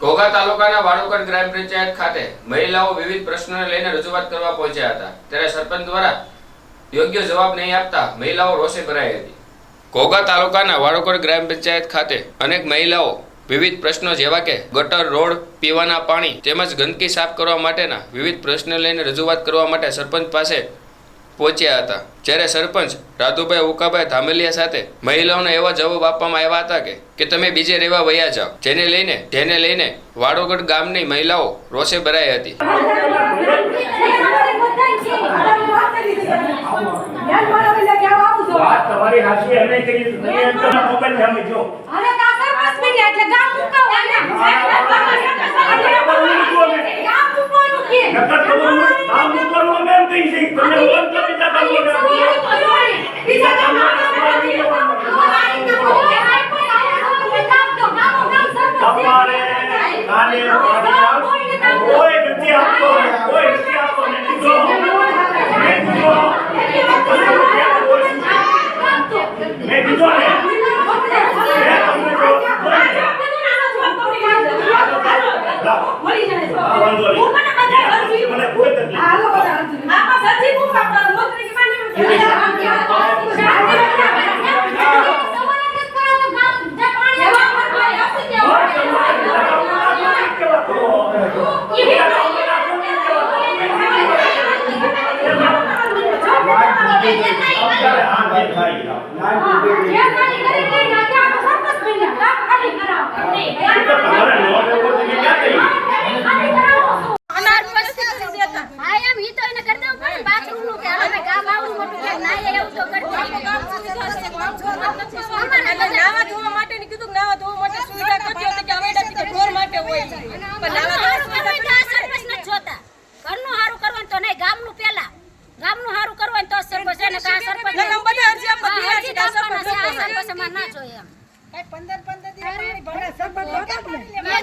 ઘોઘા તાલુકાના વાડુકર ગ્રામ પંચાયત ખાતે મહિલાઓ વિવિધ પ્રશ્નોને લઈને રજૂઆત કરવા પહોંચ્યા હતા. ત્યારે સરપંચ દ્વારા યોગ્ય જવાબ નહીં આપતા મહિલાઓ રોષે ભરાઈ હતી. ઘોઘા તાલુકાના વાડુકર ગ્રામ પંચાયત ખાતે અનેક મહિલાઓ વિવિધ પ્રશ્નો જેવા કે ગટર, રોડ, પીવાના પાણી તેમજ ગંદકી સાફ કરવા માટેના વિવિધ પ્રશ્નો લઈને રજૂઆત કરવા માટે સરપંચ પાસે પહોંચ્યા હતા. જ્યારે સરપંચ રાધુભાઈ ઉકાભાઈ ધામેલિયા સાથે મહિલાઓને એવા જવાબ આપવામાં આવ્યા હતા કે કે તમે બીજે રહેવા વયા જાઓ. જેને લઈને જેને લઈને વાડોગઢ ગામની મહિલાઓ રોષે ભરાઈ હતી. તમારી હાચી અમે કરી તમે તો મોબાઈલ સામે જો નકર તમારે કાલે પાણી કોઈ નથી આપતો કોઈ નથી આપતો ને દીધો મેં દીધો મેં દીધો ને મેં તમને જો આ વાંધો નહીં મને કોઈ તકલીફ અત્યારે હા ભાઈ તમારે નો લેવો તો મેં ક્યાં કહ્યું નાવા ધોવા માટે કીધું કે નાવા ધોવા માટે સુવિધા કરજો તો કે અમે ઢોર માટે હોય. પણ નાવા ધોવા સુવિધા ઘરનું હારું કરવાનું તો નહીં ગામનું પેલા ગામનું હારું કરવાનું તો સરપંચ એને કાં સરપંચ એટલે અમે બધા અરજી આપવા હા, તૈયાર છીએ, અરજી આ તો સરપંચ આપવાના છે, આ સરપંચ અમારે ના જોઈએ એમ. એક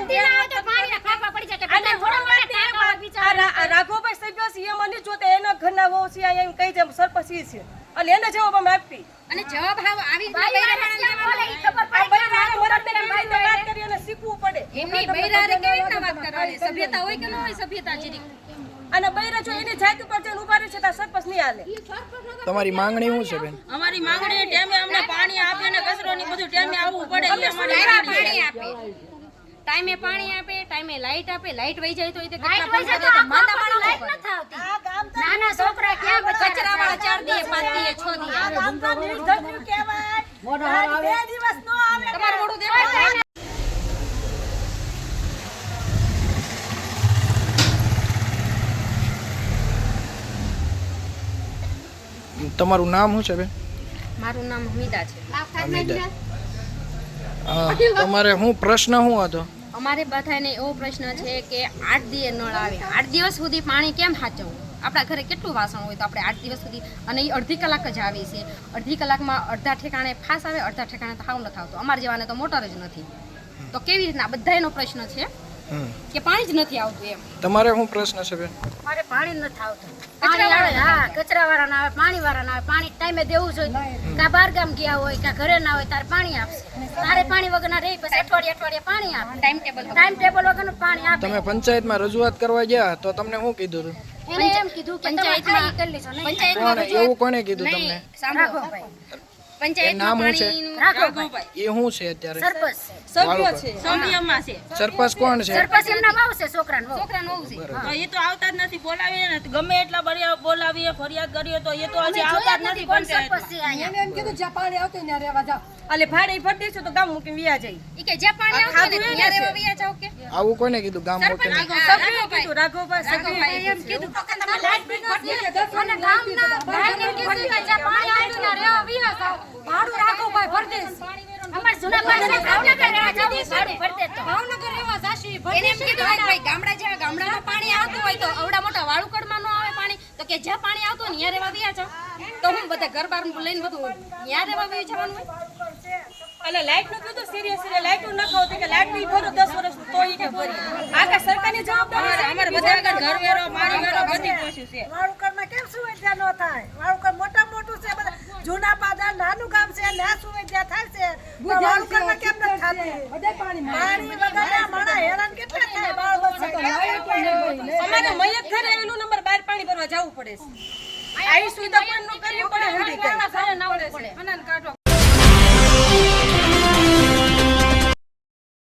દિન આવે તો પાણીના ખાપા પડી જાય કે અને બધા થોડા મોટા ટાંકા હોય આ બિચારા. રા- આ રાઘવભાઈ સભ્ય છે એ મને જોતે એના ઘરના વહુ છે અહીંયા એમ કહી જાય સરપંચ ઈ છે અને એને જવાબ અમે આપી અને જવાબ હાવ આવી રીતના બૈરાને કેમ બોલે ઈ ખબર આ પડે બધા કે મારા મારું મરદને કેમ કેવી રીતે વાત વાત કરી અને શીખવું પડે. એમની બૈરાને કેવી રીતના વાત કરવાની? સભ્યતા હોય કે ન હોય સભ્યતા જરીક અને બૈરા જો એની જાત ઉપર જઈને ઊભા રહે છે તો સરપંચ નહીં હાલે. તમારી માંગણી શું છે બેન? અમારી માંગણી ટાઈમે અમને પાણી આપે અને કચરો ની બધું ટાઈમે આવવું પડે એ અમારી પાણી આપે ટાઈમે પાણી આપે ટાઈમે લાઈટ આપે લાઈટ વહી જાય તો એ કેટલા પૈસા દે તો માંદા માણસ લાઈટ નથી આવતી. નાના છોકરા ક્યાં કચરા વાળા ચાર દે પાંચ દે છ દે તમારું મોઢું દેખાય તમારું નામ શું છે બેન? મારું નામ હમીદા છે. હમીદા. તમારે શું પ્રશ્ન શું હતો? અમારે બધાને એવો પ્રશ્ન છે કે આઠ દિવસ નળ આવે. આઠ દિવસ સુધી પાણી કેમ સાચવવું? આપણા ઘરે કેટલું વાસણ હોય તો આપણે આઠ દિવસ સુધી અને એ અડધી કલાક જ આવે છે અડધી કલાકમાં અડધા ઠેકાણે ફાસ આવે અડધા ઠેકાણે તો હાવ નથી આવતું અમારે જેવાને તો મોટર જ નથી. તો કેવી રીતના? બધા એનો પ્રશ્ન છે કે પાણી જ નથી આવતું એમ. તમારે શું પ્રશ્ન છે બેન? મારે પાણી નથી આવતું. પાણી આવે હા કચરા વાળા ના આવે પાણી વાળા ના આવે. પાણી ટાઈમે દેવું જોઈએ કા બાર ગામ ગયા હોય કા ઘરે ના હોય તારે પાણી આપશે. તારે પાણી વગર ના રહી પછી અઠવાડિયે અઠવાડિયે પાણી આપે. ટાઈમ ટેબલ ટાઈમ ટેબલ વગરનું પાણી આપે. તમે પંચાયતમાં રજૂઆત કરવા ગયા તો તમને શું કીધું હતું એને એમ કીધું કે પંચાયતમાં કરી લેજો નહીં. કોણે એવું કોણે કીધું તમને? રાઘવભાઈ એ પંચાયતમાં નામ શું છે? પાણીનું રાઘવભાઈ એ શું છે અત્યારે? સરપંચ સભ્ય છે સમિયમમાં છે. સરપંચ કોણ છે? સરપંચ એમના ભાવ છે છોકરાનો છોકરાનો હોવું છે. તો એ તો આવતા જ નથી બોલાવીએ ને. ગમે એટલા બળિયા બોલાવીએ ફરિયાદ કરીએ તો એ તો આજે આવતા જ નથી કોણ પંચાયતમાં. સરપંચ છે અહીંયા. એટલે ભાડે ભરી દઈશું તો ગામ મૂકીને વિયા જાય. ઈ કે જ્યાં પાણી આવતું ને ખાધું ત્યાં રહેવા વયા જાઓ કે. આવું કોને કીધું ગામ સરપંચ મોકલીને? સભ્ય કીધું રાઘવભાઈ સભ્ય એમ કીધું. કે તમે લાઈટ બિલ ભરી અને ગામના ભાઈને કીધું કે જ્યાં પાણી આવતું ને રેવા વિયા જાવ ભાડું રાઘવભાઈ ભરી દેશે અમાર જૂના પાસે ભાવનગર રહેવા જાવું ભાડું ભરી દેતો ભાવનગર રહેવા જાશી એને એમ કીધું કે ભાઈ ગામડા જેવા ગામડામાં પાણી આવતું હોય તો અવડા મોટા વાળુકડમાં નો આવે પાણી. તો કે જ્યાં પાણી આવતું હોય ને ત્યાં રેવા વિયા જાવ તો હું બધા ઘર બાર લઈને બધું ત્યાં રેવા વિયા જવાનું હોય. અને લાઈટનું કીધું સિરિયસ એટલે લાઈટનું નખાવ તો કે લાઈટ બિલ ભરો 10 વર્ષ તો ઈ કે ભરી. આ કે સરકારની જવાબદારી છે? અમાર બધા આગળ ઘર વેરો પાણી વેરો બધી કોશિશ છે. વાળુકરમાં કેમ સુવિધા ન થાય? વાળુકર મોટા મોટું છે બધા જૂના પાદા નાનું ગામ છે ના સુવિધા થાય છે. તો વાળુકરમાં કેમ ન થતી? પાણી વગર માણા હેરાન કેટલા અમારે મયત ઘરે આવેલું નંબર બાર પાણી ભરવા જવું પડે છે. આઈ સુવિધા પણ ન કરવી પડે હંધી કઈ. ઘરે ના આવવું પડે.